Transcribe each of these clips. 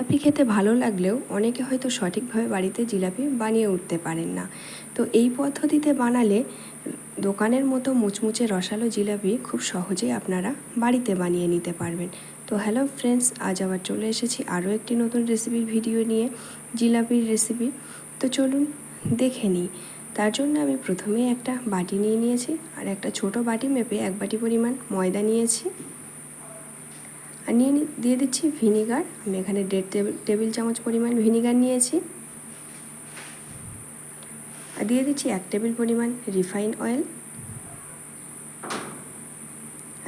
জিলাপি খেতে ভালো লাগলেও অনেকে হয়তো সঠিকভাবে বাড়িতে জিলাপি বানিয়ে উঠতে পারেন না। তো এই পদ্ধতিতে বানালে দোকানের মতো মুচমুচে রসালো জিলাপি খুব সহজেই আপনারা বাড়িতে বানিয়ে নিতে পারবেন। তো হ্যালো ফ্রেন্ডস, আজ আবার চলে এসেছি আরও একটি নতুন রেসিপির ভিডিও নিয়ে, জিলাপির রেসিপি। তো চলুন দেখে নিই। তার জন্য আমি প্রথমেই একটা বাটি নিয়ে নিয়েছি আর একটা ছোট বাটি মেপে এক বাটি পরিমাণ ময়দা নিয়েছি। আর নিয়ে দিয়ে দিচ্ছি ভিনিগার। আমি এখানে দেড় টেবিল টেবিল চামচ পরিমাণ ভিনিগার নিয়েছি। আর দিয়ে দিচ্ছি এক টেবিল পরিমাণ রিফাইন অয়েল।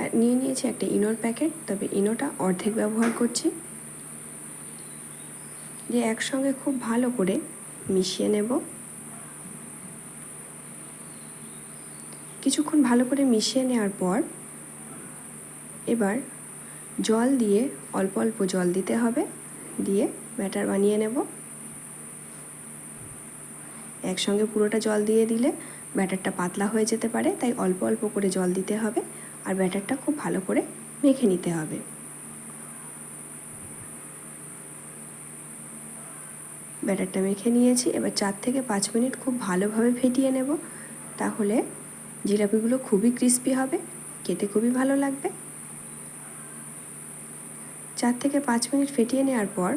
আর নিয়ে নিয়েছি একটা ইনোর প্যাকেট, তবে ইনোটা অর্ধেক ব্যবহার করছি। দিয়ে একসঙ্গে খুব ভালো করে মিশিয়ে নেব। কিছুক্ষণ ভালো করে মিশিয়ে নেওয়ার পর এবার জল দিয়ে অল্প অল্প জল দিতে হবে, দিয়ে ব্যাটার বানিয়ে নেব। একসঙ্গে পুরোটা জল দিয়ে দিলে ব্যাটারটা পাতলা হয়ে যেতে পারে, তাই অল্প অল্প করে জল দিতে হবে আর ব্যাটারটা খুব ভালো করে মেখে নিতে হবে। ব্যাটারটা মেখে নিয়েছি, এবার চার থেকে পাঁচ মিনিট খুব ভালোভাবে ফেটিয়ে নেব, তাহলে জিলাপিগুলো খুবই ক্রিস্পি হবে, খেতে খুবই ভালো লাগবে। চার থেকে পাঁচ মিনিট ফেটিয়ে নেওয়ার পর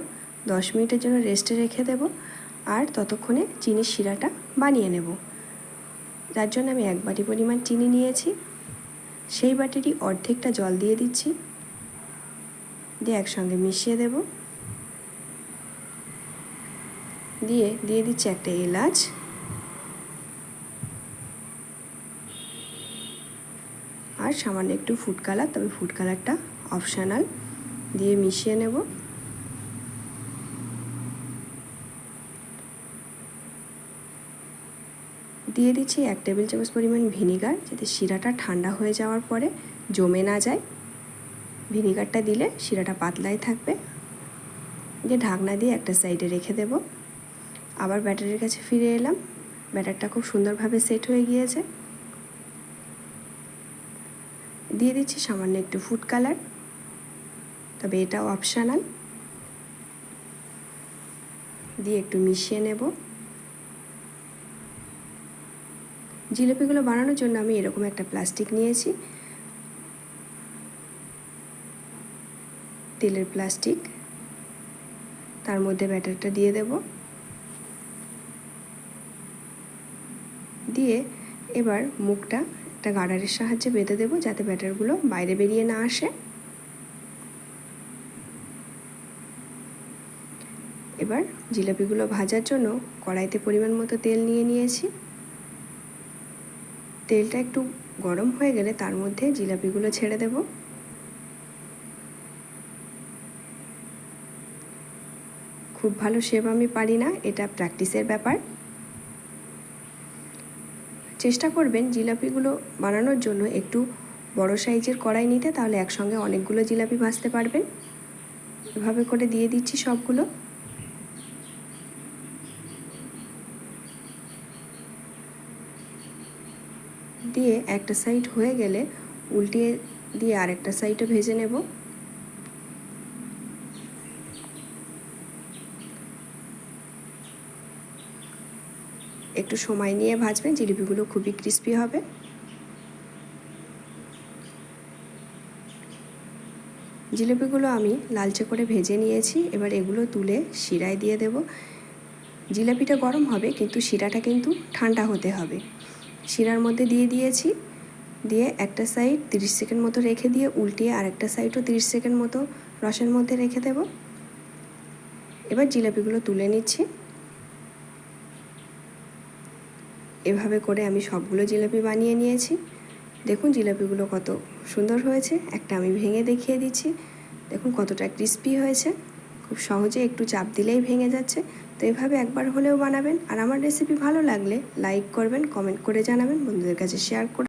দশ মিনিটের জন্য রেস্টে রেখে দেব আর ততক্ষণে চিনির শিরাটা বানিয়ে নেব। যার জন্য আমি এক বাটি পরিমাণ চিনি নিয়েছি। সেই বাটিটি অর্ধেকটা জল দিয়ে দিচ্ছি। দিয়ে একসঙ্গে মিশিয়ে দেব। দিয়ে দিয়ে দিচ্ছি একটা এলাচ। আর সামান্য একটু ফুড কালার তবে ফুড কালারটা অপশানাল দিয়ে মিশিয়ে নেব। দিয়ে দিচ্ছি এক টেবিল চামচ পরিমাণ ভিনিগার যাতে শিরাটা ঠান্ডা হয়ে যাওয়ার পরে জমে না যায়। ভিনিগারটা দিলে শিরাটা পাতলাই থাকবে। দিয়ে ঢাকনা দিয়ে একটা সাইডে রেখে দেব। আবার ব্যাটারের কাছে ফিরে এলাম। ব্যাটারটা খুব সুন্দরভাবে সেট হয়ে গিয়েছে। দিয়ে দিচ্ছি সামান্য একটু ফুড কালার। তবে এটাও অপশানাল দিয়ে একটু মিশিয়ে নেব। জিলিপিগুলো বানানোর জন্য আমি এরকম একটা প্লাস্টিক নিয়েছি। তেলের প্লাস্টিক তার মধ্যে ব্যাটারটা দিয়ে দেব। দিয়ে এবার মুখটা একটা গার্ডারের সাহায্যে বেঁধে দেবো যাতে ব্যাটারগুলো বাইরে বেরিয়ে না আসে। এবার জিলাপিগুলো ভাজার জন্য কড়াইতে পরিমাণ মতো তেল নিয়ে নিয়েছি। তেলটা একটু গরম হয়ে গেলে তার মধ্যে জিলাপিগুলো ছেড়ে দেব। খুব ভালো শেপ আমি পারি না, এটা প্র্যাকটিসের ব্যাপার। চেষ্টা করবেন জিলাপিগুলো বানানোর জন্য একটু বড় সাইজের কড়াই নিতে, তাহলে একসঙ্গে অনেকগুলো জিলাপি ভাজতে পারবেন। এভাবে করে দিয়ে দিচ্ছি সবগুলো। দিয়ে একটা সাইড হয়ে গেলে উল্টিয়ে দিয়ে আরেকটা সাইডও ভেজে নেব। একটু সময় নিয়ে ভাজবেন, জিলিপিগুলো খুবই ক্রিস্পি হবে। জিলিপিগুলো আমি লালচে করে ভেজে নিয়েছি, এবার এগুলো তুলে শিরায় দিয়ে দেব। জিলাপিটা গরম হবে, কিন্তু শিরাটা কিন্তু ঠান্ডা হতে হবে। শিরার মধ্যে দিয়ে দিয়েছি। দিয়ে একটা সাইড তিরিশ সেকেন্ড মতো রেখে দিয়ে উল্টিয়ে আরেকটা সাইডও তিরিশ সেকেন্ড মতো রসের মধ্যে রেখে দেব। এবার জিলাপিগুলো তুলে নিচ্ছি। এভাবে করে আমি সবগুলো জিলাপি বানিয়ে নিয়েছি। দেখুন জিলাপিগুলো কত সুন্দর হয়েছে। একটা আমি ভেঙে দেখিয়ে দিচ্ছি। দেখুন কতটা ক্রিস্পি হয়েছে। খুব সহজে একটু চাপ দিলেই ভেঙে যাচ্ছে। তো এভাবে একবার হলেও বানাবেন। আর আমার রেসিপি ভালো লাগলে লাইক করবেন কমেন্ট করে জানাবেন, বন্ধুদের কাছে শেয়ার করে